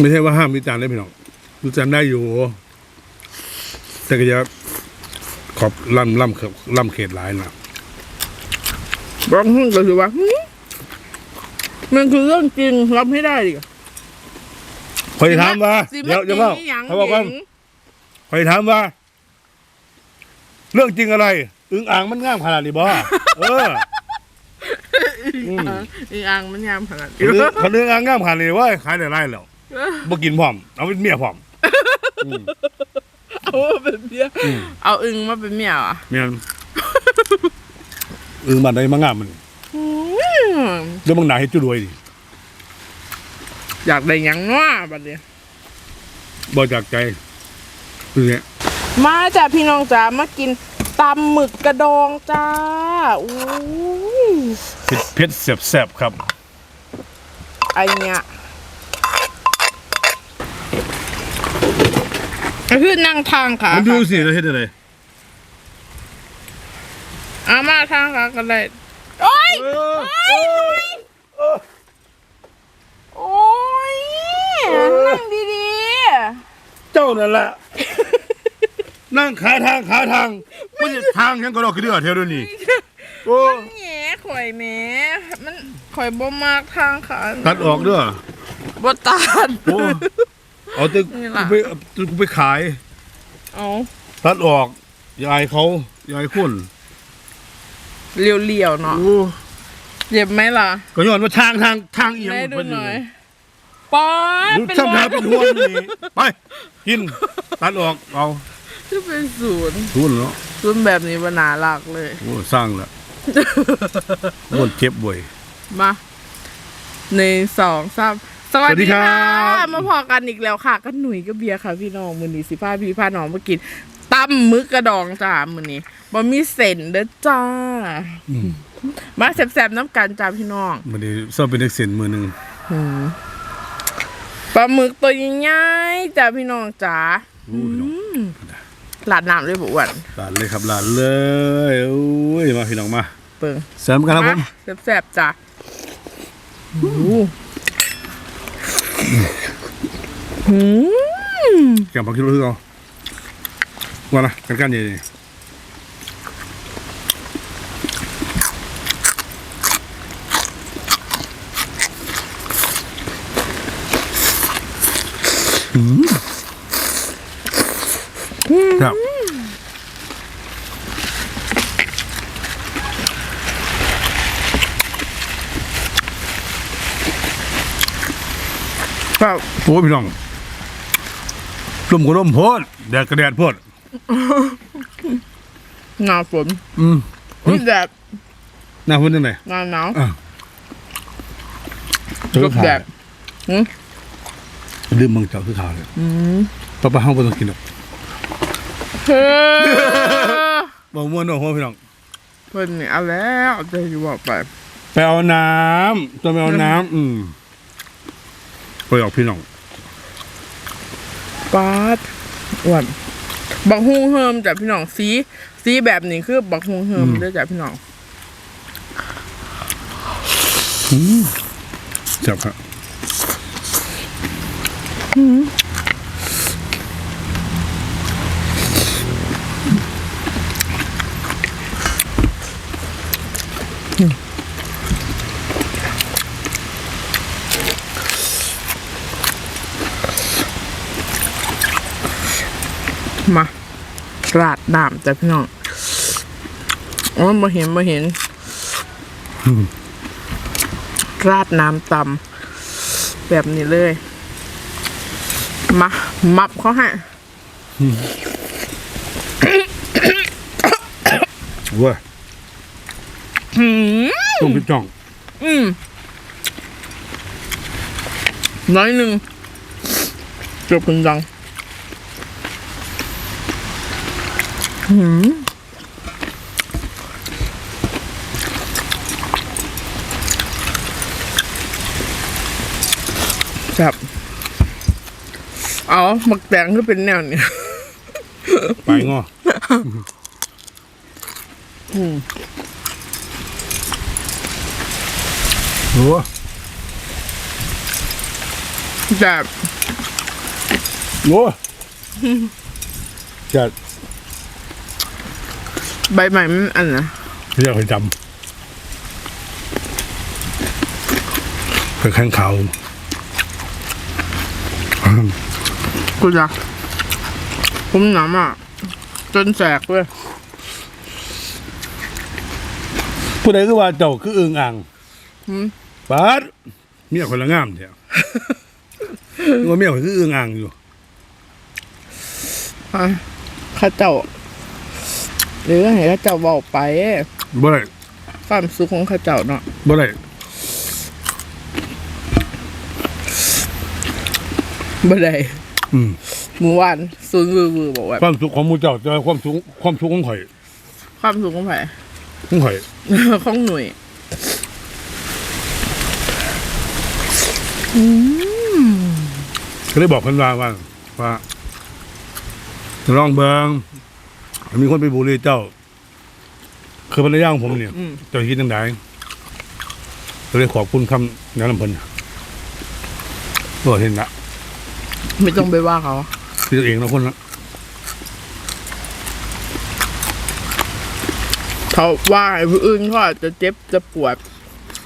ไม่ใช่ว่าห้ามวิจารณ์ได้พี่น้องวิจารณ์ได้อยู่ แต่ก็จะขอบล่ำล่ำเขตล่ำเขตหลายนะบางคนก็คือว่าหืมมันคือเรื่องจริงรับให้ได้ดิคอยถามว่าสิเดี๋ยวจเดี๋ริยวเปล่างอีหยังเขาบอกว่าหญิงคอยถามว่า เรื่องจริงอะไร อึงอ่างมันง่ามขนาดนี้บ่เอออืมอีอ่างมันยามขนาดหรือเขาเรื่องอ่างง่ามขนาดนี้ว่าขายได้ไรแล้ว บ่กินพร้อม เอาเป็นเมียพร้อมอืมเอามาเป็นเมียอืมเอาอึงมาเป็นเมียเหรอะเมียนอึงมันได้มางามมันเดี๋ยวบางหนาให้จุดรวยดิอยากได้หยังน้าบัดเนี้ยบ่จากใจคือเนี้ยมาจ้ะพี่น้องจ๋ามากินตำหมึกกระดองจ้าอู้ยเผ็ดเผ็ดแซ่บๆครับไอเนี้ย ก็คือนั่งทางขามันดูสิเราเฮ็ดอะไรอามาทางขากันเลยโอ้ยโอ้ยนั่งดีเจ้านั่นแหละนั่งขาทางขาทางไม่ใช่ทางยังก็ดอกกระเดือเท่าเดี๋ยวนี้โอ้ๆแหง่ข่อยแหม่มันข่อยบ่มากทางขาตัดออกเด้อบ่ตัดโอ้ เอาตึกนี่กูล่ะไปเอาตึกกูไปขาย เอาตัดออกยายเขายายคุณเลียวๆเนาะโอ้เจ็บไหมล่ะก็ย้อนว่าทางทางทางเอียงได้ดูเพิ่นหอยู่น่อยป๊าดดูเป็นช่ำร้ทาองยเป็นห่วงนี่ไปกินตัดออกเอาจะเป็นศูนย์ทุนเนาะศูนย์แบบนี้บนาหลักเลย โอ้สร้างละม่วนเจ็บบ่อยมาหนึ่งสองสาม สวัสสวัสดีดีครัค่ะบมาพอกันอีกแล้วค่ะ ก็หนุ่ยก็เบียร์ค่ะพี่น้องมือนี้สิพาพี่พาน้องมากินตำมึกกระดองจ้ามือนี้บ่มีเส้นเด้อจ้าอืมมาแสบๆน้ำกันจ้าพี่น้องมันนี้ชอบเป็นเด็กเสียนมือหนึงปลาหมึกตัวใหญ่ๆจ้าพี่น้องจ้าโอ้พี่น้องหลาดน้ำเลยบุอ้วนหลานเลยครับหลานเลยโอ้ยมาพี่น้องมา เปิงเสริมกันครับผมมาแสบๆจ้า หืมแกงผักคิดรู้สึกเอาว่านะกันกันใหญ่ๆอืมครับ ครับ โอ้ยพี่น้องลมก็ลมโพดแดดก็แดดโพดหนาฝนอืมอุ้ยแดดหน้าพุ่นจังไหนหนาหนาวอะกับแดดลืมมึงเจ้าคือข่าวเลยอืมป้าป้าห้องบ่ต้องกินหรอกเฮ้อบ่ม่วนเนาะหัวพี่น้องเพิ่นนี่เอาแล้วจะอยู่บอกไปไปเอาน้ำตัวไปเอาน้ำอืมไปออกพี่น้อง ปาดอ้วนบักฮุงเฮิมจากพี่น้องสีสีแบบนี้คือบักฮุงเฮิมเด้วยจากพี่น้องจับครับ มา ราดน้ำจากพี่น้องโอ้ยมาเห็นมาเห็น ราดน้ำตำแบบนี้เลย มามับเขาให้เว้ยต้มพี่จ้อง อืมน้อยหนึ่งเกือบคุณดังหืม ครับ เอาหมักแตงก็เป็นแนวนี้ไปงอโอ้แบบโอ้จะ ใบใหม่มันอันนะเรียกให้จำเป็นข้างเขากูจะผมหนำอะ จนแสกเลยผู้ใดก็ว่าเจ้าคืออึ่งอ่างหืมปาดเมียคนละงามเถอะว่าเมียคนคืออึ่งอ่างอยู่อะข้าเจ้า หรือให้ข้าเจ้าบอกไปบ่ได้ความสุขของข้าเจ้าเนาะบ่ได้บ่ได้อืมเมื่อวานซูนวือวือบอกว่าความสุขของหมูเจ้าจะความสุขความสุขของข่อยความสุขของไผ ของข่อย ของหน่วยก็เลยบอกเพิ่นว่าว่าว่าลองเบิง มีคนไปบูลลี่เจ้า คือภรรยาของผมเนี่ย อืม เจ้าคิดจังไดก็เลยขอบคุณคำแนะนำเพิ่นก็เห็นละไม่ต้องไปว่าเขา คือตัวเองนะคนละเขาว่าไอ้ผู้อื่นเขาอาจจะเจ็บจะปวด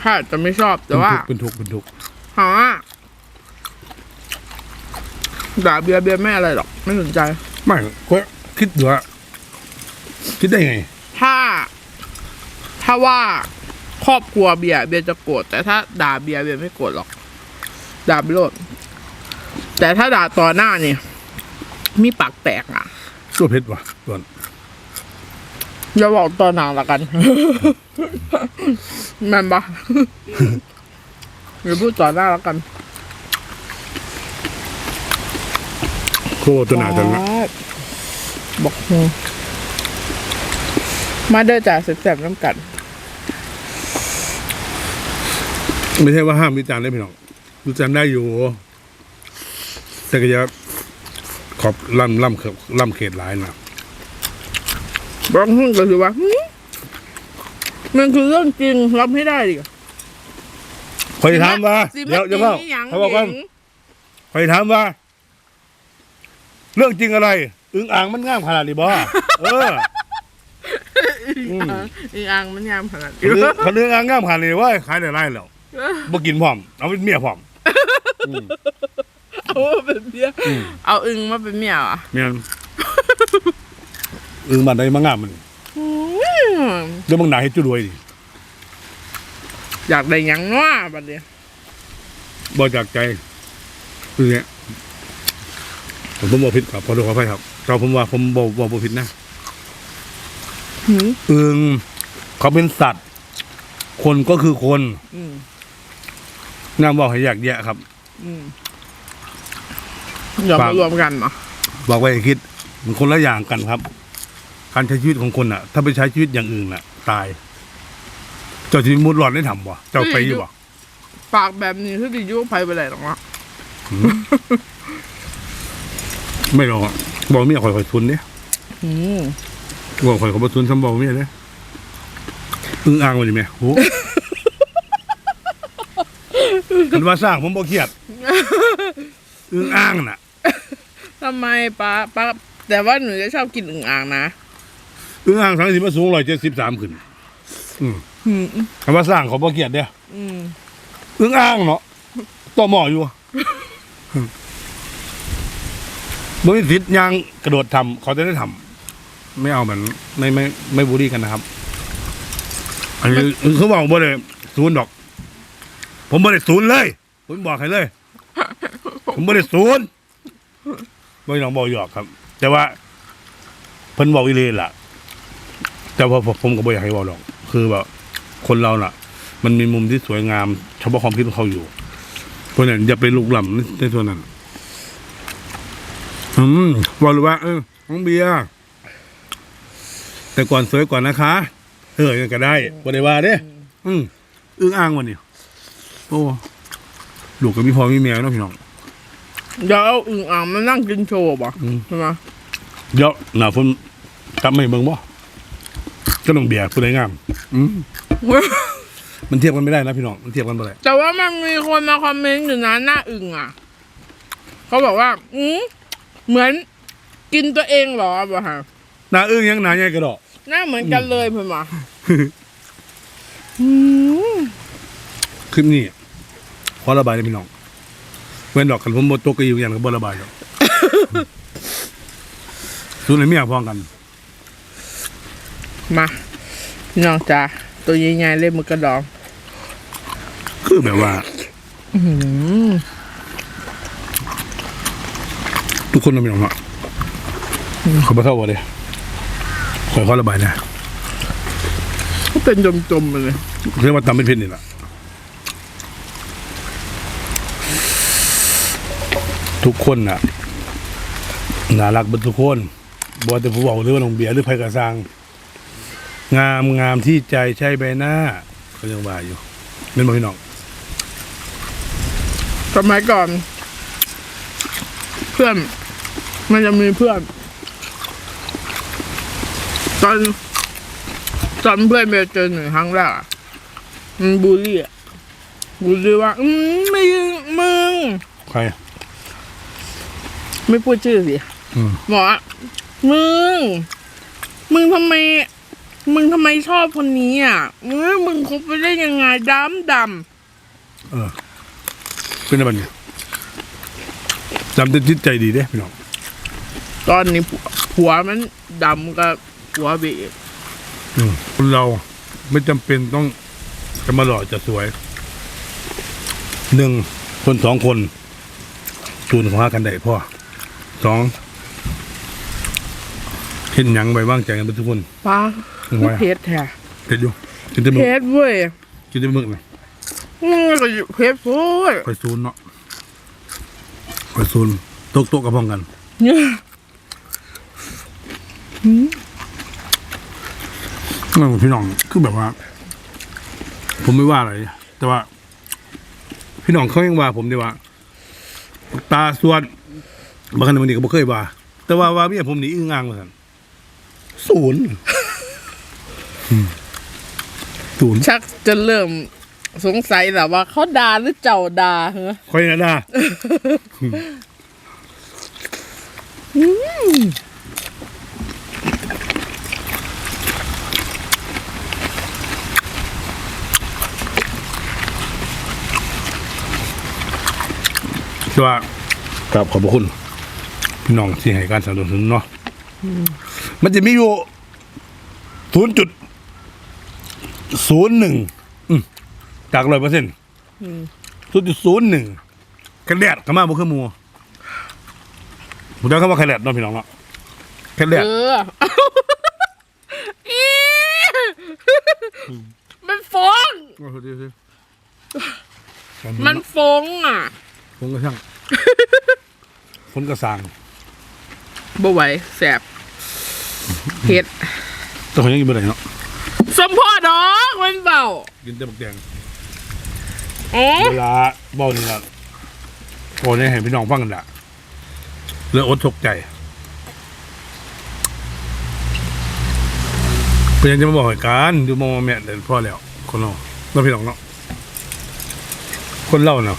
ถ้าอาจจะไม่ชอบแต่ว่าเป็นทุกข์เป็นทุกข์เขาอะด่าเบียร์เบียร์ไม่อะไรหรอก ไม่สนใจไม่ก็คิดอยู่ว่า คิดได้ไง ถ้า ถ้าว่าครอบครัวเบียร์เบียร์จะโกรธแต่ถ้าด่าเบียร์เบียร์ไม่โกรธหรอก ด่าไปโลดแต่ถ้าด่าต่อหน้านี่มีปากแตกอะตัวเพชรว่ะส่วนอย่าบอกตอนหนังละกัน แม่นปะอย่าพูดต่อหน้าละกันโคตรตัวหนาจังนะบอกหู มาเด้อจ่าเสร็จๆน้ำกัน ไม่ใช่ว่าห้ามวิจารณ์ได้พี่น้องวิจารณ์ได้อยู่ แต่ก็จะขอบล่ำล่ำเขตล่ำเขตหลายนะบางคนก็คือว่าหืมมันคือเรื่องจริงรับให้ได้ดิคอยถามว่าสิเดี๋ยวสิเดี๋ยวเพิ่งจริงหยังเขาบอกว่าหญิงคอยถามว่า เรื่องจริงอะไร อึงอ่างมันง่ามขนาดนี้บ่เออ อืมอีอ่างมันยามขนาดคนนึงคนนึงอ่างง่ามขนาดนี้ว่าขายได้ไรแล้วบ่กินพร้อม เอาเป็นเมียพร้อมอืมเอามาเป็นเมียอืมเอาอึงมาเป็นเมียเหรอะเมียนอึงมันได้มางามมันเดี๋ยวมึงหนาให้จุดรวยดิอยากได้หยังว่าบัดเนี้ยบ่จากใจคือเนี้ยผมผมบอกผิดครับขอโทษขออภัยครับเราผมว่าผมบอกบอกบ่ผิดนะหืม อึงเขาเป็นสัตว์ คนก็คือคนอืมน้ำบอกให้อยากแยะครับอืมอย่าฝามากรวมกันเนาะบอกไว้ให้คิด มันคนละอย่างกันครับ การใช้ชีวิตของคนอะ ถ้าไปใช้ชีวิตอย่างอื่นอะ ตาย เจ้าชีวิตมุดหลอดได้ทำบ่เจ้าไปอยู่บ่ปากแบบนี้คือดิยุไปไปไหนหรอกวะไม่หรอกอะบอกเมียข่อยข่อยทุนเนี่ยอืม บอกข่อยข่อยบ่ทุนซ้ำบอกเมียเนี่ยอึ้งอ่างวันนี้ไหมโหมันว่าสร้างผมบ่เครียดอึ้งอ่างน่ะทำไมป้าป้าแต่ว่าหนูจะชอบกินอึ่งอ่างนะอึ้งอ่างสังสิมาสูงร้อยเจ็ดสิบสามขึ้นอืมอืมคำว่าสร้างเขาบ่เกลียดเด้ออืมอึ้งอ่างเนาะต่อหมออยู่บ่มีสิทธิ์ยางกระโดดทำเขาจะได้ทำ ไม่เอามันไม่ไม่ไม่บูลลี่กันนะครับ อันนี้เขาบอกบ่ได้ศูนย์ดอก ผมบ่ได้ศูนย์เลยผมบอกให้เลย ผมบ่ได้ศูนย์บ่ต้องบอกหยอกครับ แต่ว่าเพิ่นบอกอีเลยล่ะ แต่ว่าผมก็บ่อยากให้บอกหรอก คือแบบคนเราล่ะ มันมีมุมที่สวยงามเฉพาะความคิดของเขาอยู่เพราะฉะนั้นอย่าไปลุกล้ำในส่วนนั้น อืมบอกเลยว่า เออน้องเบียร์ แต่ก่อนสวยกว่านะคะเออยังก็ได้บ่ได้ว่าเด้อืมอึ้งอ่างวันนี้โอ้ลูกกับมีพ่อมีแม่เนาะพี่น้องเดี๋ยวเอาอึ่งอ่างมานั่งกินโชว์ป่ะอืมใช่ไหมเดี๋ยวหน้าฝนกลับมาให้เบิ่งบ่ก็น้องเบียร์ผู้ใดงาม อืมมันเทียบกันไม่ได้นะพี่น้องมันเทียบกันบ่ได้แต่ว่ามันมีคนมาคอมเมนต์อยู่นะหน้าอึ่งอะเขาบอกว่า อืมเหมือนกินตัวเองเหรอบ่ฮะหน้าอึ้งยังหนาใหญ่กระดอก หน้าเหมือนกันเลยเพื่อนมาอืมคลิปนี้ขอระบายเลยพี่น้องเว้นดอกกันผมบ่ตกกระยิวอย่างกับบ่ระบายดอกส่วนไหนไม่อยากพ้องกัน มาพี่น้องจ้าตัวใหญ่ๆเลยมือกระดอง คือแบบว่าอื้อหือทุกคนนะพี่น้องเนาะเขาบ่เท่ากันเลย ขอขอระบายนะก็เป็นจมๆไปเลยเรียกว่าตำเป็นเผ็ดนี่แหละทุกคนน่ะน่ารักเบดทุกคนบอแต่ผู้เบาหรือว่าน้องเบียร์หรือไผกระซังงามงามที่ใจใช่ใบหน้าเขายังว่าอยู่เป็นบ่พี่น้องสมัยก่อน เพื่อน มันจะมีเพื่อน ตอนตอนเพื่อนไปเจอหนึ่งครั้งแรกอะมันบูลลี่อะบูลลี่ว่า อืมไม่มึง ใคร ไม่พูดชื่อสิอืม บอกว่ามึง มึงทำไม มึงทำไมชอบคนนี้อะมึงมึงคบไปได้ยังไงดำดเออเป็นอะไรเนี่ยจำแต่จิตใจดีเด้พี่น้องำตอนนี้ผัวผัวมันดำกับ ผัวเบะอืมคนเราไม่จำเป็นต้องจะมาหล่อจะสวยหนึ่งคนสองคนจูนของหากันได้พ่อสองเห็นหยังไปบ้างใจกันเป็นทุกคน ป้าทำไมอะเพชรแท้เผ็ดอยู่กินแต่หมึเพกชรเว้ยกินแต่หมึกนะอืมก็อยู่เพชรโว้ยคอยซูนเนาะคอยซูนโต๊ะโต๊ะกับพ้องกัน เนี่ย นั่นพี่น้องคือแบบว่า ผมไม่ว่าอะไร แต่ว่า พี่น้องเขายังว่า ผมดีว่า ตาสวดบางครั้งบางทีก็บ่เคยว่า แต่ว่าว่าเมียผมนี่อึ้งอ่างเหมือนกันศูนย์อืมศูนย์ชักจะเริ่มสงสัยแล้วว่าเขาด่าหรือเจ้าด่าเหรอคอยนะดา คือว่ากราบขอบพระคุณพี่น้องที่ให้การสนับสนุนเนาะมันจะมีอยู่ศูนย์จุดศูนย์หนึ่งจากร้อยเปอร์เซ็นต์ศูนย์จุดศูนย์หนึ่งแคลแดดก็มาบ่คือหมูผมจะคำว่าแคลแดดเนาะพี่น้องเนาะแคลแดดเอออีมันฟ้องมันฟ้องอะ คนก็ช่าง คนก็สร้างบ่ไหวแสบเพชรแต่คนยังกินไม่ได้เนาะสมพ่อดอกมันเบากินแต่บักแดงอ๋อเวลาเบ้านี่ละโอ้ยเห็นพี่น้องฟังกันละเลืออดทกใจเพื่อนจะมาบอกให้การดูมองว่าแม่เดินพ่อแล้ว คนเราเราพี่น้องเนาะคนเล่าเนาะ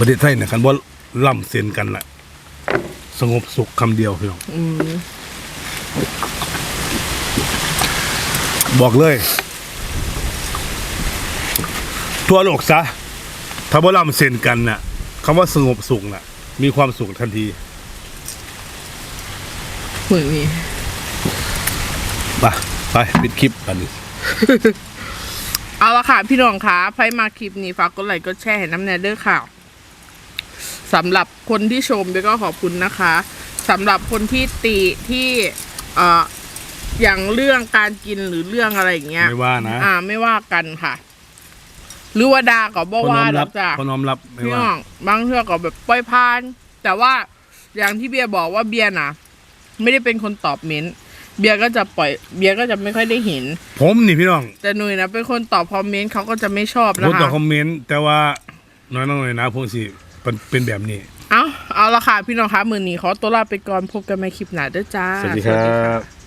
ประเทศไทยเนี่ยคันว่าล่ำเส้นกันแหละสงบสุขคำเดียวพี่น้องอืมบอกเลย ทั่วโลกซะถ้าว่าล่ำเส้นกันน่ะคำว่าสงบสุขน่ะ มีความสุขทันทีเหมือนนี้ไปไปปิดคลิปกันดิ เอาละค่ะ พี่น้องคะไพ่มาคลิปนี้ฝากกดไลค์กดแชร์ให้น้ำแนเดอร์ข่าว สำหรับคนที่ชมเบยก็ขอบคุณนะคะสำหรับคนที่ติที่เอ่ออย่างเรื่องการกินหรือเรื่องอะไรอย่างเงี้ยไม่ว่านะอ่า ไม่ว่ากันค่ะ หรือว่าดาก็บ่เขาน้ว่าอมหรรัอบกจ้ะเขาน้อมรับไม่พี่ว่าน้องบางเทื่อก็แบบปล่อยผ่าน แต่ว่าอย่างที่เบียร์บอกว่าเบียร์น่ะไม่ได้เป็นคนตอบเม้นต์เบียร์ก็จะปล่อย เบียร์ก็จะไม่ค่อยได้เห็น ผมนี่พี่น้องแต่หนุ่ยนะเป็นคนตอบคอมเมนต์เขาก็จะไม่ชอบผนะมต่อคะคอมเมนต์แต่ว่าน้อยๆหน่อยนะผมสิ เป็นเป็นแบบนี้ เอาเอาละค่ะพี่น้องคะมือนี้ขอตัวลาไปก่อนพบกันใหม่คลิปหน้าเด้อจ้า สวัสดีครับ